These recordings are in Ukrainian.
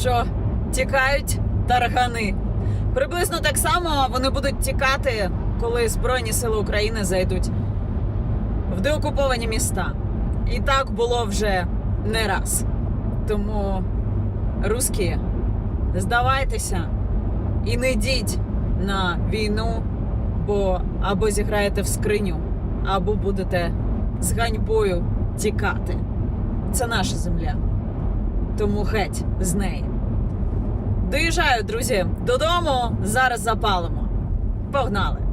що тікають таргани. Приблизно так само вони будуть тікати, коли Збройні Сили України зайдуть в деокуповані міста. І так було вже не раз. Тому, русські, здавайтеся і не йдіть на війну, бо або зіграєте в скриню, або будете з ганьбою тікати. Це наша земля. Тому геть з неї. Доїжджаю, друзі, додому. Зараз запалимо. Погнали!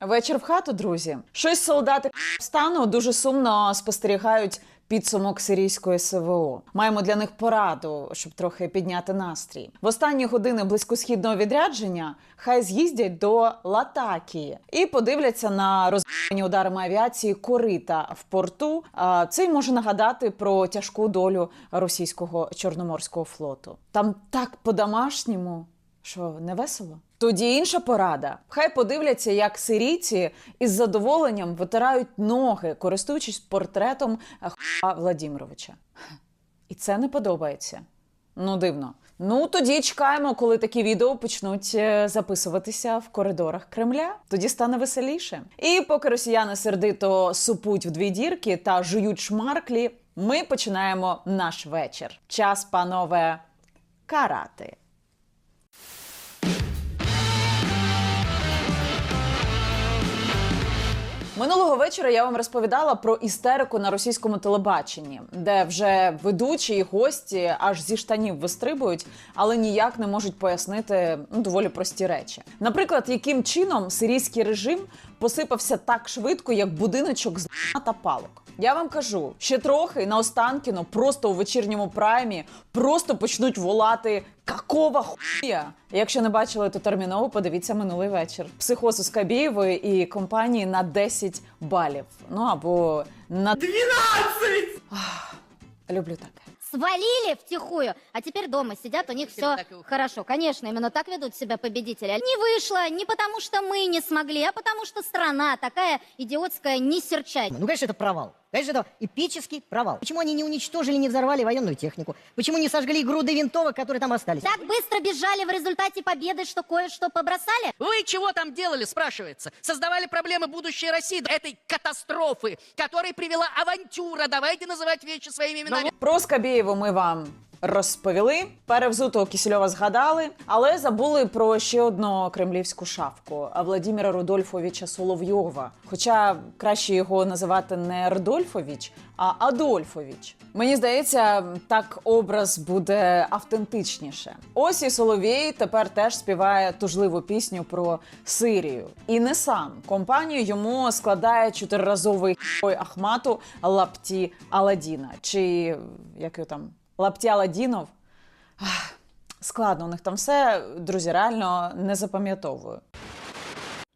Вечір в хату, друзі. Щось солдати стану дуже сумно спостерігають підсумок сирійської СВО. Маємо для них пораду, щоб трохи підняти настрій. В останні години близькосхідного відрядження хай з'їздять до Латакії і подивляться на розбиті ударами авіації корита в порту. Це й може нагадати про тяжку долю російського чорноморського флоту. Там так по-домашньому. Що не весело? Тоді інша порада. Хай подивляться, як сирійці із задоволенням витирають ноги, користуючись портретом Х. Владімировича. І це не подобається. Ну, дивно. Ну тоді чекаємо, коли такі відео почнуть е, записуватися в коридорах Кремля. Тоді стане веселіше. І поки росіяни сердито супуть в дві дірки та жують шмарклі, ми починаємо наш вечір. Час, панове, карати. Минулого вечора я вам розповідала про істерику на російському телебаченні, де вже ведучі і гості аж зі штанів вистрибують, але ніяк не можуть пояснити ну, доволі прості речі. Наприклад, яким чином сирійський режим посипався так швидко, як будиночок з та палок. Я вам кажу, ще трохи на Останкіно, просто у вечірньому праймі, просто почнуть волати какого хуя. Якщо не бачили, то терміново подивіться минулий вечір. Психоз у Скабєєвої і компанії на 10 балів. Ну або на 12! Люблю таке. свалили втихую, а теперь дома сидят, у них все так и уходят. хорошо. Конечно, именно так ведут себя победители. Не вышло не потому, что мы не смогли, а потому, что страна такая идиотская, не серчать. Ну, конечно, это провал. Конечно, это эпический провал. Почему они не уничтожили, не взорвали военную технику? Почему не сожгли груды винтовок, которые там остались? Так быстро бежали в результате победы, что кое-что побросали? Вы чего там делали, спрашивается? Создавали проблемы будущей России, этой катастрофы, которой привела авантюра. Давайте называть вещи своими именами. Про Скабєєву ми вам розповіли. Перевзутого Кісельова згадали, але забули про ще одну кремлівську шавку Владимира Рудольфовича Соловйова. Хоча краще його називати не Рудольфович, а Адольфович. Мені здається, так образ буде автентичніше. Ось і Соловій тепер теж співає тужливу пісню про Сирію. І не сам компанію йому складає чотириразовий Ахмату Лапті Аладіна. Чи як його там Лапті Аладінов. Ах, Складно у них там все, друзі, реально не запам'ятовую.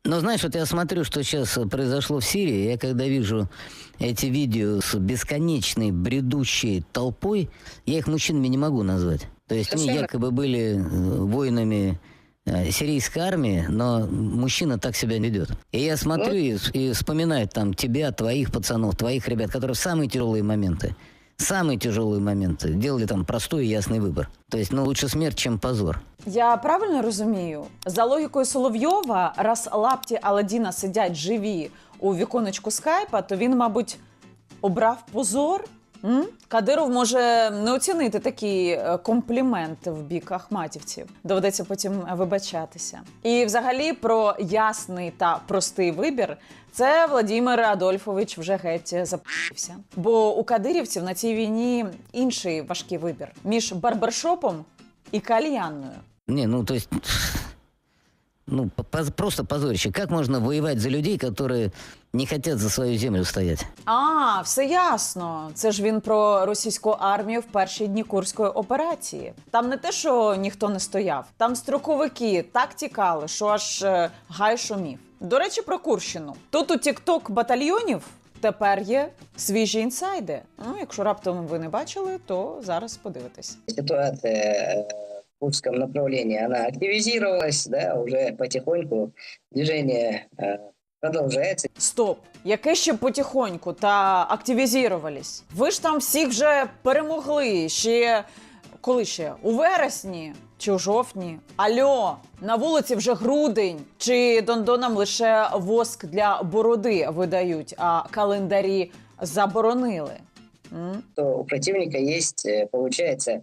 Но знаешь, вот я смотрю, что сейчас произошло в Сирии, я когда вижу эти видео с бесконечной бредущей толпой, я их мужчинами не могу назвать. То есть они якобы были э, воинами э, сирийской армии, но мужчина так себя ведет. И я смотрю и, и вспоминаю там тебя, твоих пацанов, твоих ребят, которые в самые тяжелые моменты, самые тяжелые моменты делали там простой и ясный выбор. То есть, ну, лучше смерть, чем позор. Я правильно розумію? За логікою Соловйова, раз лапті Аладдіна сидять живі у віконечку скайпа, то він, мабуть, обрав позор. М? Кадиров може не оцінити такий е, комплімент в бік ахматівців. Доведеться потім вибачатися. І взагалі про ясний та простий вибір це Владимир Адольфович вже геть запився. Бо у кадирівців на цій війні інший важкий вибір між барбершопом і кальянною. Не, ну, то есть... Ну, по- просто позорище. Как можно воевать за людей, которые не хотят за свою землю стоять? А, все ясно. Це ж він про російську армію в перші дні курської операції. Там не те, що ніхто не стояв, там строковики так тікали, що аж е, гай шумів. До речі, про Курщину. Тут у тікток батальйонів тепер є свіжі інсайди. Ну, якщо раптом ви не бачили, то зараз подивитесь. ситуация э, в Курском направлении, она активизировалась, да, уже потихоньку движение э, продолжается. Стоп, яке ще потихоньку та активізувались? Ви ж там всіх вже перемогли. Ще коли ще? У вересні чи у жовтні? Альо, на вулиці вже грудень. Чи дондонам лише воск для бороди видають, а календарі заборонили? М? То у противника есть, э, получается, э,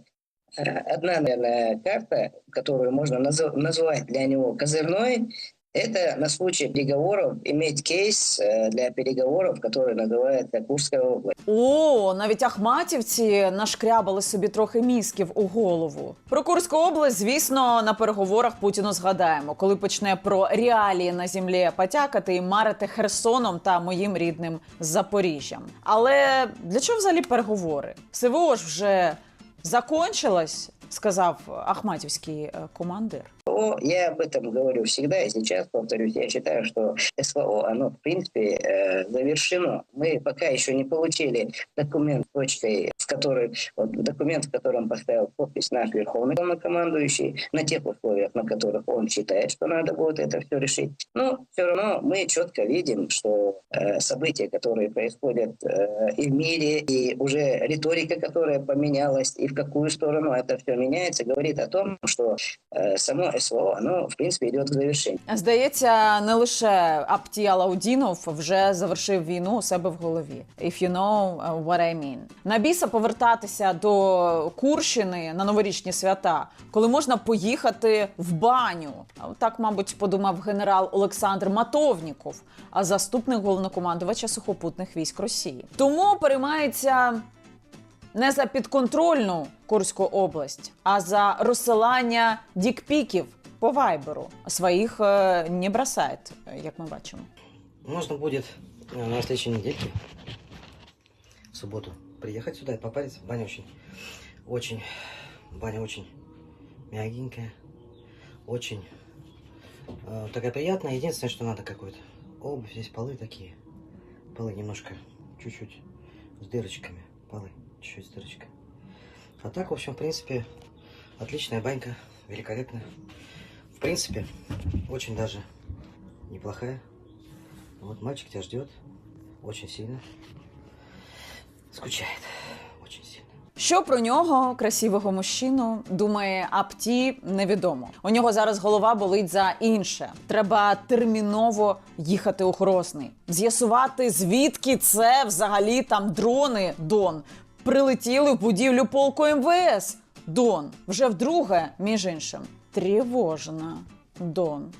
одна, наверное, карта, которую можно наз- назвать для него козырной. Это на случай переговоров иметь кейс э, для переговоров, который называется Курская область. О, навіть ахматівці нашкрябали собі трохи мізків у голову. Про Курську область, звісно, на переговорах Путіну згадаємо, коли почне про реалії на землі потякати і марити Херсоном та моїм рідним Запоріжжям. Але для чого взагалі переговори? СВО ж вже закончилось, сказав ахматівський е, командир. СВО, я об этом говорю всегда и сейчас повторюсь, я считаю, что СВО, оно в принципе э, завершено. Мы пока еще не получили документ точкой, в которой, вот, документ, в котором поставил подпись наш верховный главнокомандующий, на тех условиях, на которых он считает, что надо будет это все решить. Но все равно мы четко видим, что э, события, которые происходят э, и в мире, и уже риторика, которая поменялась, и в какую сторону это все меняется, говорит о том, что э, само СВО, оно, в принципе, идет к завершению. Здається, не лише Апті Алаудінов вже завершив війну у себе в голові. If you know uh, what I mean. На біса повертатися до Курщини на новорічні свята, коли можна поїхати в баню. Так, мабуть, подумав генерал Олександр Матовніков, а заступник головнокомандувача сухопутних військ Росії. Тому переймається не за підконтрольну Курську область, а за розсилання дікпіків по вайберу. Своїх е, не бросають, як ми бачимо. Можно будет э, на следующей недельке, в субботу, приехать сюда и попариться. Баня очень, очень, баня очень мягенькая, очень э, такая приятная. Единственное, что надо какую-то обувь. Здесь полы такие, полы немножко, чуть-чуть с дырочками, полы чуть-чуть с дырочками. А так, в общем, в принципе, отличная банька, великолепная. В принципе, очень даже неплохая. Вот мальчик тебя ждет очень сильно. Скучает очень сильно. Що про нього, красивого мужчину, думає Апті, невідомо. У нього зараз голова болить за інше. Треба терміново їхати у Грозний, з'ясувати, звідки це взагалі там дрони Дон прилетіли в будівлю полку МВС. Дон вже вдруге, між іншим, тривожна Дон.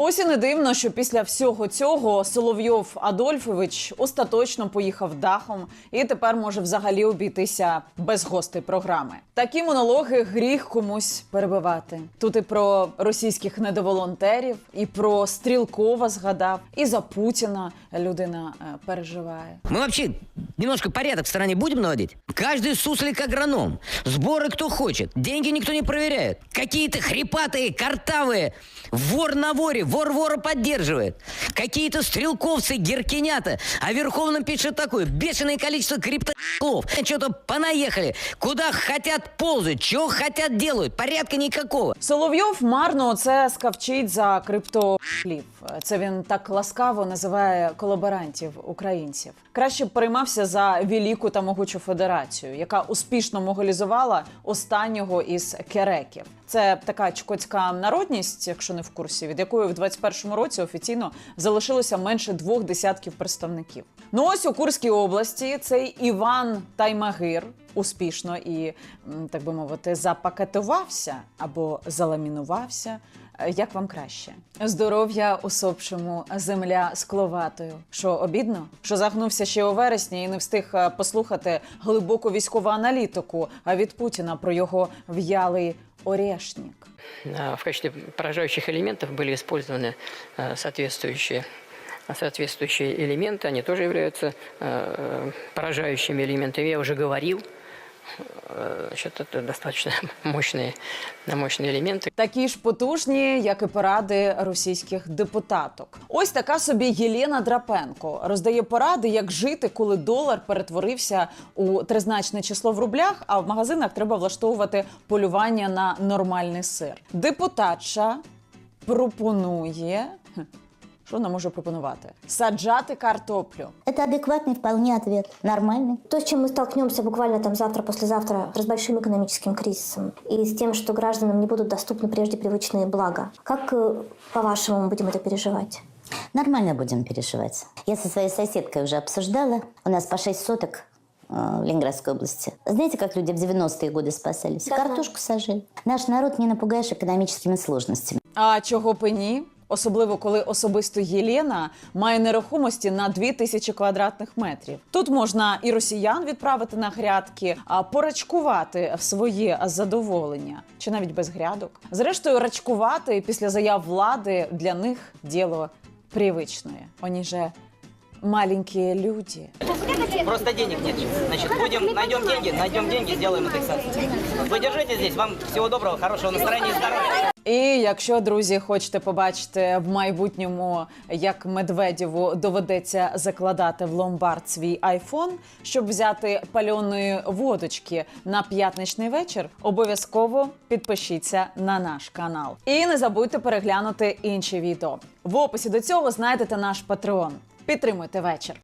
Ось і не дивно, що після всього цього Соловйов Адольфович остаточно поїхав дахом і тепер може взагалі обійтися без гостей програми. Такі монологи гріх комусь перебивати. Тут і про російських недоволонтерів, і про Стрілкова згадав, і за Путіна людина е, переживає. Мы вообще немножко порядок в стране будем наводить? Каждый суслик агроном. Сборы кто хочет. Деньги никто не проверяет. Какие-то хрипатые, картавые. Вор на воре, вор вора поддерживает. Какие-то стрелковцы, геркинята. А Верховным пишет такое. Бешеное количество криптоклов. Что-то понаехали. Куда хотят ползают. Чего хотят делают. Порядка никакого. Соловйов марно це скавчить за криптофлів. Це він так ласкаво називає колаборантів українців. Краще б переймався за велику та могучу федерацію, яка успішно моголізувала останнього із кереків. Це така чукотська народність, якщо не в курсі, від якої в 21-му році офіційно залишилося менше двох десятків представників. Ну ось у Курській області цей Іван Таймагир успішно і, так би мовити, запакетувався або заламінувався. Е, Як вам краще? Здоров'я усопшому, земля скловатою. Що обідно? Що загнувся ще у вересні і не встиг е, послухати глибоку військову аналітику а від Путіна про його в'ялий орешник. А, В качестве поражающих элементов были использованы э, соответствующие, соответствующие элементы. Они тоже являются э, поражающими элементами. Я уже говорил, э, значит, это достаточно мощные, мощные элементы. Такі ж потужні, як і поради російських депутаток. Ось така собі Єлена Драпенко роздає поради, як жити, коли долар перетворився у тризначне число в рублях, а в магазинах треба влаштовувати полювання на нормальний сир. Депутатша пропонує. хе, Що вона може пропонувати? Саджати картоплю. Это адекватный вполне ответ. Нормальный. То, с чем мы столкнемся буквально там завтра-послезавтра, с большим экономическим кризисом и с тем, что гражданам не будут доступны прежде привычные блага. Как, э, по-вашему, мы будем это переживать? Нормально будем переживать. Я со своей соседкой уже обсуждала. У нас по 6 соток э, в Ленинградской области. Знаете, как люди в 90-е годы спасались? Да, Картошку сажали. Наш народ не напугаешь экономическими сложностями. А чого б і ні? Особливо коли особисто Єлена має нерухомості на 2000 квадратних метрів. Тут можна і росіян відправити на грядки, а порачкувати своє задоволення, чи навіть без грядок. Зрештою, рачкувати після заяв влади для них діло привичне. Вони же маленькі люди. Просто денег нет. Значит, будем, найдем деньги, найдем деньги, сделаем индексацию. Вы держите здесь, вам всего доброго, хорошего настроения и здоровья. І якщо друзі хочете побачити в майбутньому, як Медведєву доведеться закладати в ломбард свій айфон, щоб взяти пальоної водочки на п'ятничний вечір, обов'язково підпишіться на наш канал. І не забудьте переглянути інші відео. В описі до цього знайдете наш патреон. Підтримуйте вечір.